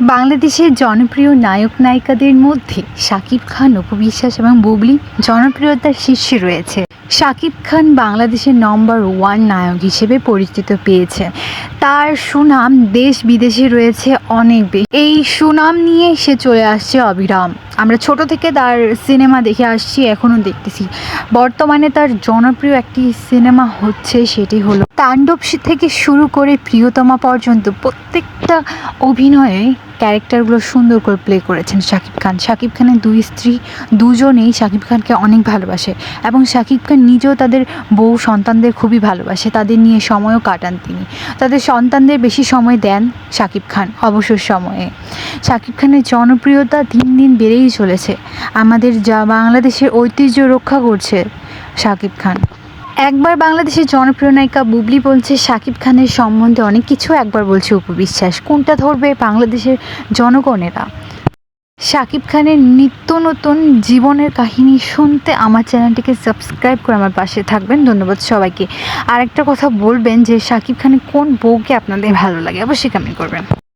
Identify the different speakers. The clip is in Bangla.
Speaker 1: বাংলাদেশের জনপ্রিয় নায়ক নায়িকাদের মধ্যে শাকিব খান, অপু এবং বুবলি জনপ্রিয়তার শীর্ষে রয়েছে। শাকিব খান বাংলাদেশের নম্বর ওয়ান নায়ক হিসেবে পরিচিত পেয়েছে। তার সুনাম দেশ বিদেশে রয়েছে অনেক বেশি এই সুনাম নিয়ে সে চলে আসছে অবিরাম। আমরা ছোট থেকে তার সিনেমা দেখে আসছি, এখনও দেখতেছি। বর্তমানে তার জনপ্রিয় একটি সিনেমা হচ্ছে সেটি হলো তাণ্ডব থেকে শুরু করে প্রিয়তমা পর্যন্ত প্রত্যেকটা অভিনয়ে ক্যারেক্টারগুলো সুন্দর করে প্লে করেছেন শাকিব খান। শাকিব খানের দুই স্ত্রী দুজনেই শাকিব খানকে অনেক ভালোবাসে এবং শাকিব খান নিজেও তাদের বউ সন্তানদের খুবই ভালোবাসে। তাদের নিয়ে সময়ও কাটান তিনি। তাদের সন্তানদের বেশি সময় দেন শাকিব খান অবসর সময়ে। শাকিব খানের জনপ্রিয়তা দিন দিন বেড়েই চলেছে। আমাদের যা বাংলাদেশের ঐতিহ্য রক্ষা করছে শাকিব খান। একবার বাংলাদেশের জনপ্রিয় নায়িকা বুবলি বলছে শাকিব খানের সম্বন্ধে অনেক কিছু একবার বলছে উপবিশ্বাস কোনটা ধরবে বাংলাদেশের জনগণেরা? শাকিব খানের নিত্য নতুন জীবনের কাহিনী শুনতে আমার চ্যানেলটিকে সাবস্ক্রাইব করে আমার পাশে থাকবেন। ধন্যবাদ সবাইকে। আর একটা কথা বলবেন যে শাকিব খানের কোন বউকে আপনাদের ভালো লাগে অবশ্যই কমেন্ট করবেন।